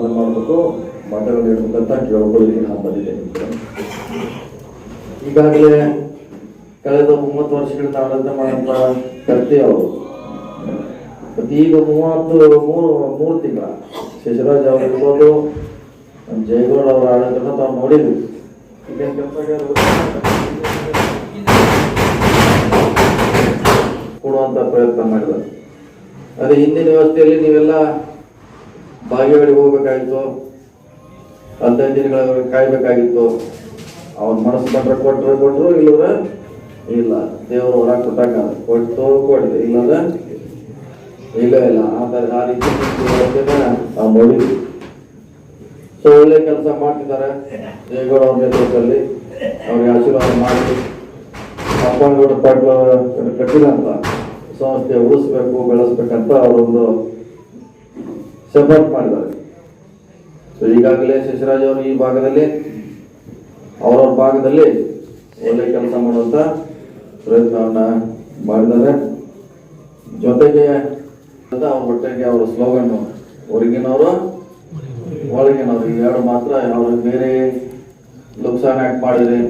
ಆಶೀರ್ವಾದ ಮಾಡಬೇಕು. ಮತಗಳು ನೀಡಬೇಕಂತ ಕೇಳ್ಕೊಳ್ಳಿಕ್ಕೆ ನಾನು ಬಂದಿದ್ದೇನೆ ಈಗಾಗಲೇ ಕಳೆದ ಮೂವತ್ತು ವರ್ಷಗಳಿಂದ ಆಡಳಿತ ಮಾಡುವಂತ ಕರ್ತಿ ಅವರು ಮತ್ತೆ ಈಗ ಮೂವತ್ತು ಮೂರು ಮೂರು ತಿಂಗಳ. ಶಶಿರಾಜ್ ಅವರು ಇರ್ಬೋದು ಜಯಗೌಡ ಅವರ ಆಡಳಿತನ ತಾವು ನೋಡಿದ್ವಿ. ಕೊಡುವಂತ ಪ್ರಯತ್ನ ಮಾಡಿದ್ದಾರೆ. ಅದೇ ಹಿಂದಿನ ವ್ಯವಸ್ಥೆಯಲ್ಲಿ ನೀವೆಲ್ಲ ಬಾಗೇವಾಡಿಗೆ ಹೋಗ್ಬೇಕಾಗಿತ್ತು. ಹದಿನೈದು ದಿನಗಳ ಕಾಯ್ಬೇಕಾಗಿತ್ತು. ಅವ್ನ ಮನಸ್ಸು ಕೊಟ್ಟರೆ ಕೊಟ್ಟರೆ ಕೊಟ್ಟರು ಇಲ್ಲದ ಇಲ್ಲ. ದೇವರು ಹೊರ ಕೊಟ್ಟಾಗ ಕೊಟ್ಟು ಕೊಡಿದೆ ಇಲ್ಲದ ಇಲ್ಲ ಇಲ್ಲ. ಆ ಆ ರೀತಿ ಆ ಸೊ ಒಳ್ಳೆ ಕೆಲಸ ಮಾಡ್ತಿದ್ದಾರೆ. ದೇವೇಗೌಡ ಅವ್ರ ನೇತೃತ್ವದಲ್ಲಿ ಅವ್ರಿಗೆ ಆಶೀರ್ವಾದ ಮಾಡಿ. ಅಪ್ಪನಗೌಡ ಪಾಟ್ಲ ಕಟ್ಟಿದಂತ ಸಂಸ್ಥೆ ಉಳಿಸ್ಬೇಕು, ಬೆಳೆಸ್ಬೇಕಂತ ಅವರೊಂದು ಶಪಥ ಮಾಡಿದ್ದಾರೆ. ಸೊ ಈಗಾಗಲೇ ಶಶಿರಾಜ್ ಅವರು ಈ ಭಾಗದಲ್ಲಿ, ಅವರವ್ರ ಭಾಗದಲ್ಲಿ ಒಳ್ಳೆ ಕೆಲಸ ಮಾಡುವಂತ ಪ್ರಯತ್ನವನ್ನ ಮಾಡಿದ್ದಾರೆ. ಜೊತೆಗೆ ಅವ್ರ ಒಟ್ಟಿಗೆ ಅವರ ಸ್ಲೋಗನ್ ಹೊರಗಿನವರು, ಒಳಗಿನವರು. ಎರಡು ಮಾತ್ರ ಅವ್ರಿಗೆ ಬೇರೆ ಲುಕ್ಸಾನ್ ಯಾಕೆ ಮಾಡಿದ್ರಿ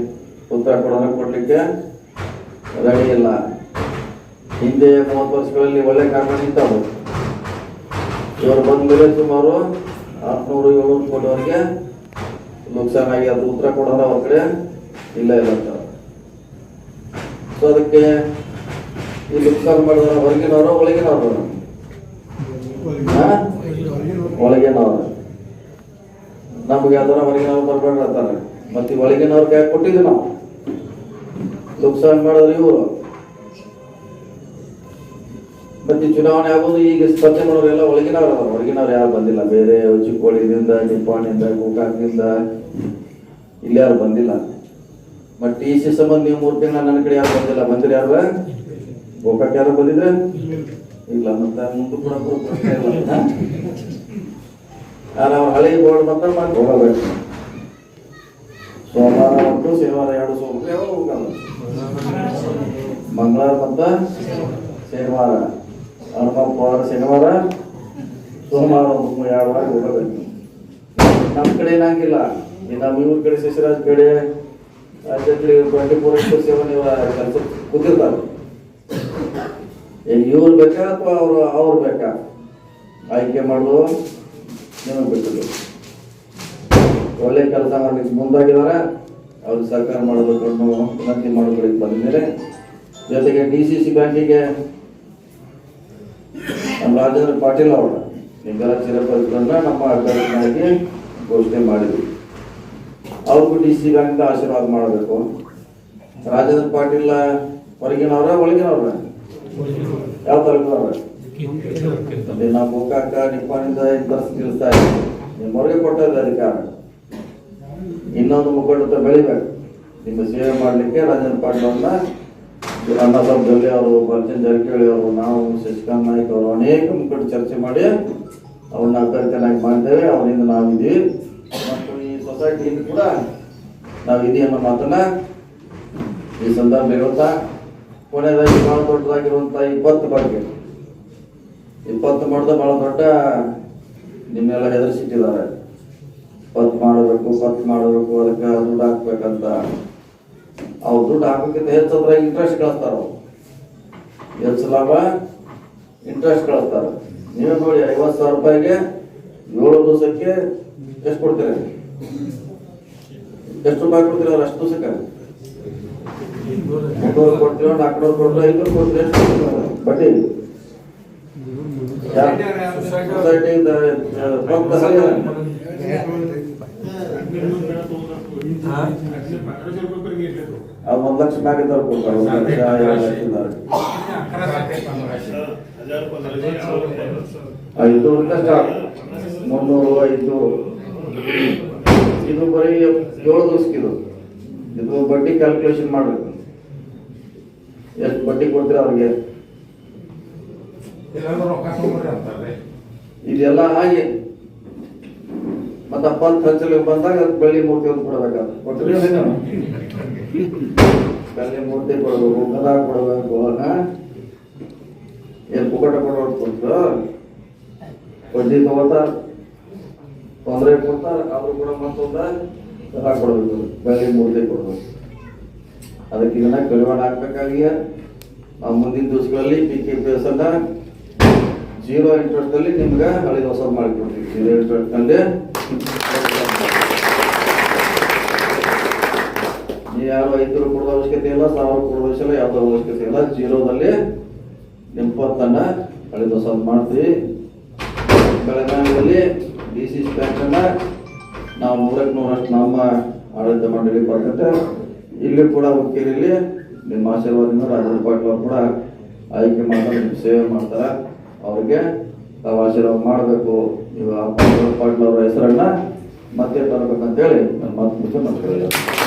ಉತ್ತರ ಕೊಡೋದ ಕೊಡ್ಲಿಕ್ಕೆ ರೆಡಿ ಇಲ್ಲ. ಹಿಂದೆ ಮೂವತ್ತು ವರ್ಷಗಳಲ್ಲಿ ಒಳ್ಳೆ ಕಾರಣ ನಿಂತವು ಇವರು ಬಂದ ಮೇಲೆ ಸುಮಾರು ಆರ್ನೂರು ಏಳ್ನೂರು ಕೋಟಿವರೆಗೆ ನುಕ್ಸಾನ್ ಆಗಿ ಅದು ಉತ್ತರ ಕೊಡೋಣ ಅವ್ರ ಕಡೆ ಇಲ್ಲ ಇಲ್ಲ ಅಂತ. ಸೊ ಅದಕ್ಕೆ ಈ ನುಕ್ಸಾನ್ ಮಾಡಿದ್ರೆ ಹೊರಗಿನವರು ಒಳಗಿನವರು? ಒಳಗಿನವ್ರ. ನಮ್ಗೆ ಅದರ ಹೊರಗಿನವ್ರು ಬರ್ಬೇಡ ಅಂತಾರೆ. ಮತ್ತೆ ಈ ಒಳಗಿನವ್ರ ಕೈ ಕೊಟ್ಟಿದ್ವಿ ನಾವು? ನುಕ್ಸಾನ್ ಮಾಡಿದ್ರೆ ಇವರು. ಮತ್ತೆ ಚುನಾವಣೆ ಆಗೋದು ಈಗ ಸ್ಪರ್ಧೆ ಮಾಡೋರೆಲ್ಲ ಒಳಗಿನವ್ರು ಅದಾರ. ಯಾರು ಬಂದಿಲ್ಲ. ಬೇರೆ ಚಿಕ್ಕೋಳಿದಿಂದ ನಿಪ್ಪಾಣಿಂದ ಗೋಕಾಕ್ನಿಂದ ಇಲ್ಲಿ ಯಾರು ಬಂದಿಲ್ಲ. ಬಟ್ ಟಿ ಸಿ ಸಂಬಂಧ ನೀವು ಮೂರು ತಿಂಗಳ ನನ್ನ ಕಡೆ ಯಾರು ಬಂದಿಲ್ಲ. ಬಂದಿರ ಯಾರ? ಗೋಕಾಕ್ ಯಾರು ಬಂದಿದ್ರೆ? ಇಲ್ಲ, ಮತ್ತೆ ಮುಂದೆ ಕೂಡ ನಾನು? ಅವ್ರ ಹಳೆ ಬೋರ್ಡ್ ಮಾತ್ರ ಮಾಡಿ ಹೋಗಬೇಕು ಸೋಮವಾರ ಮತ್ತು ಶನಿವಾರ ಎರಡು ಸೋಮವಾರ. ಯಾವಾಗ ಮಂಗಳವಾರ ಮತ್ತು ಶನಿವಾರ. ಹನುಮಪ್ಪವಾರ ಶನಿವಾರ, ಸೋಮವಾರ ಒಂದು ವಾರ ಹೋಗಬೇಕು? ನಮ್ಮ ಕಡೆ ಏನಾಗಿಲ್ಲ. ನಮ್ಮ ಇವ್ರ ಕಡೆ ಶಶಿರಾಜ್ ಕಡೆ ರಾಜ್ಯದಲ್ಲಿ ಟ್ವೆಂಟಿ ಫೋರ್ ಇಂಟು ಸೆವೆನ್ ಇವರ ಕೆಲಸ ಕೂತಿರ್ತಾರೆ. ಇವ್ರು ಬೇಕಾ ಅಥವಾ ಅವರು, ಅವ್ರು ಬೇಕಾ? ಆಯ್ಕೆ ಮಾಡೋದು ನಿಮಗೆ ಬಿಟ್ಟಿದ್ದು ಒಳ್ಳೆ ಕೆಲಸ ಮಾಡಲಿಕ್ಕೆ ಮುಂದಾಗಿದ್ದಾರೆ. ಅವ್ರಿಗೆ ಸಹಕಾರ ಮಾಡಬೇಕು ಅನ್ನೋ ವಿನಂತಿ ಬಂದ ಮೇಲೆ ಜೊತೆಗೆ ಡಿ ಸಿ ಸಿ ಬ್ಯಾಂಕಿಗೆ ನಮ್ಮ ರಾಜೇಂದ್ರ ಪಾಟೀಲ್ ಅವರು. ನಿಮ್ಮೆಲ್ಲ ಚಿರಪರಿಚಿತರನ್ನ ನಮ್ಮ ಅಭ್ಯರ್ಥಿಯಾಗಿ ಘೋಷಣೆ ಮಾಡಿದ್ವಿ ಅವ್ರಿಗೂ ಡಿ ಸಿ ಗಾಂಧಿ ಆಶೀರ್ವಾದ ಮಾಡಬೇಕು. ರಾಜೇಂದ್ರ ಪಾಟೀಲ್ ಹೊರಗಿನವ್ರ, ಒಳಗಿನವ್ರ? ಯಾವ ತಾಲೂಕಿನವ್ರ? ನಾವು ಗೋಕಾಕ ನಿಪ್ಪಾನಿಂದ ಇಂಥ ತಿಳಿಸ್ತಾ ಇದ್ದೀವಿ ಹೊರಗೆ ಕೊಟ್ಟದ ಅಧಿಕಾರ. ಇನ್ನೊಂದು ಮುಖಂಡ ಬೆಳಿಬೇಕು. ನಿಮ್ಮ ಸೇವೆ ಮಾಡಲಿಕ್ಕೆ ರಾಜೇಂದ್ರ ಪಾಟೀಲ್ ಅವ್ರನ್ನ ಅನ್ನಸಾಬ್ ಜೊಲ್ಲೆ ಅವರು ಬರ್ಚನ್ ಜಾರಕಿಹೊಳಿ ಅವರು, ನಾವು ಶಶಿಕಾಂತ್ ನಾಯ್ಕ ಅವರು ಅನೇಕ ಮುಖಂಡ ಚರ್ಚೆ ಮಾಡಿ ಅವ್ರನ್ನ ಅಭ್ಯರ್ಥಿಯನ್ನಾಗಿ ಮಾಡಿದ್ದೇವೆ ಅವರಿಂದ ನಾವಿದ್ದೀವಿ. ಮತ್ತು ಈ ಸೊಸೈಟಿಯಿಂದ ಕೂಡ ನಾವಿದ್ದೀವಿ ಅನ್ನೋ ಮಾತನ್ನ ಈ ಸಂದರ್ಭ ಹೇಳುತ್ತಾ ಕೊನೆಯದಾಗಿ ಬಹಳ ದೊಡ್ಡದಾಗಿರುವಂತ ಇಪ್ಪತ್ತು ಬಗ್ಗೆ ಇಪ್ಪತ್ತು ಮಾಡಿದ ಬಹಳ ದೊಡ್ಡ ನಿಮ್ಮೆಲ್ಲ ಹೆದರ್ಸಿಟ್ಟಿದ್ದಾರೆ. ಪತ್ ಮಾಡಬೇಕು ಪತ್ ಮಾಡಬೇಕು, ಅದಕ್ಕೆ ದುಡ್ಡು ಹಾಕ್ಬೇಕಂತ ಅವ್ರು ದುಡ್ಡು ಹಾಕೋಕ್ಕಿಂತ ಹೆಚ್ಚಾದ್ರೆ ಇಂಟ್ರೆಸ್ಟ್ ಕಳಿಸ್ತಾರ ಅವ್ರು. ಹೆಚ್ಚು ಲಾಭ ಇಂಟ್ರೆಸ್ಟ್ ಕಳಿಸ್ತಾರ. ನೀವು ನೋಡಿ ಐವತ್ತು ಸಾವಿರ ರೂಪಾಯಿಗೆ ಏಳು ದಿವಸಕ್ಕೆ ಎಷ್ಟು ಕೊಡ್ತೀರಿ? ಎಷ್ಟು ರೂಪಾಯಿ ಕೊಡ್ತೀರಿ ಅವ್ರು? ಅಷ್ಟು ದಿವಸಕ್ಕೆ? ಮೂರುವರೆ ಕೊಡ್ತೀರೋ ನಾಲ್ಕುನೂರು ಕೊಡ್ತೀರೋ ಐನೂರು ಕೊಡ್ತೀರ ಎಷ್ಟು? ಬಡ್ಡಿ ಸೊಸೈಟಿಯಿಂದ ಒಂದು ಲಕ್ಷ ಮ್ಯಾಗ ಇದ್ದವ್ರು ಕೊಡ್ತಾರೆ ಒಂದು ಲಕ್ಷ. ಐದುನೂರಿಂದ ಸ್ಟಾರ್ಟ್ ಮುನ್ನೂರು ಐದು. ಇದು ಬರೀ ಏಳು ದಿವಸಕ್ಕಿದು ಇದು. ಬಡ್ಡಿ ಕ್ಯಾಲ್ಕುಲೇಷನ್ ಮಾಡಬೇಕು. ಎಷ್ಟು ಬಡ್ಡಿ ಕೊಡ್ತೀರ ಅವ್ರಿಗೆ? ಇದೆಲ್ಲ ಆಗಿ ಮತ್ತೆ ಅಪ್ಪನ ಪಂಚಲಿಗೆ ಬಂದಾಗ ಅದು ಬೆಳ್ಳಿ ಮೂರ್ತಿ ಒಂದು ಕೊಡಬೇಕಾದ್ರೆ? ಬೆಳ್ಳಿ ಮೂರ್ತಿ ಕೊಡಬೇಕು ಗದ ಕೊಡಬೇಕು ಏನು ಪುಕಟ ಕೊಡೋದು ಬಡ್ಡಿ ತಗೋತಾರ ತೊಂದರೆ ಕೊಡ್ತಾರೆ ಅವ್ರು ಕೂಡ ಮತ್ತೊಂದು ಕೊಡಬೇಕು ಬೆಳೆ ಮೂರ್ತಿ ಕೊಡಬೇಕು. ಅದಕ್ಕೆ ಇದನ್ನ ಕಡಿವಾಣ ಹಾಕ್ಬೇಕಾಗಿಯ? ನಾವು ಮುಂದಿನ ದಿವಸಗಳಲ್ಲಿ ಪಿ ಕೆ ಪಿ ಎಸ್ ಅನ್ನ ಜೀರೋ ಇಂಟ್ರೆಸ್ಟ್ ಅಲ್ಲಿ ನಿಮ್ಗೆ ಹಳಿದ ಹೊಸ ಮಾಡಿಕೊಡ್ತೀವಿ. ಜೀರೋ ಇಂಟ್ರೆಸ್ಟ್ ಯಾರು ಐದು ಕೊಡೋದು ಅವಶ್ಯಕತೆ ಇಲ್ಲ, ಸಾವಿರ ಕೊಡೋದು ಅವಶ್ಯಕತೆ ಯಾವುದೋ ಅವಶ್ಯಕತೆ ಇಲ್ಲ. ಜೀರೋದಲ್ಲಿ ಇಪ್ಪತ್ತನ್ನ ಕಳೆದ ಹೊಸದು ಮಾಡ್ತೀವಿ. ಬೆಳಗಾವಿಯಲ್ಲಿ ಡಿ ಸಿ ಬ್ಯಾಂಕ್ ಅನ್ನ ನಾವು ನೂರಕ್ಕೆ ನೂರಷ್ಟು ನಮ್ಮ ಆಡಳಿತ ಮಂಡಳಿ ಬರ್ತದೆ ಇಲ್ಲಿ ಕೂಡ ಹುಕ್ಕೇರಿಯಲ್ಲಿ ನಿಮ್ಮ ಆಶೀರ್ವಾದದಿಂದ ರಾಜೇಂದ್ರ ಪಾಟೀಲ್ ಅವರು ಕೂಡ ಆಯ್ಕೆ ಮಾಡ್ತಾರೆ ನಿಮ್ಮ ಸೇವೆ ಮಾಡ್ತಾರೆ. ಅವ್ರಿಗೆ ತಾವು ಆಶೀರ್ವಾದ ಮಾಡಬೇಕು. ನೀವು ಪಾಟೀಲ್ ಅವರ ಹೆಸರನ್ನ ಮತ್ತೆ ತರಬೇಕಂತೇಳಿ ನನ್ನ ಮಾತು ಮುಗಿಸಿ ನಮಸ್ಕಾರ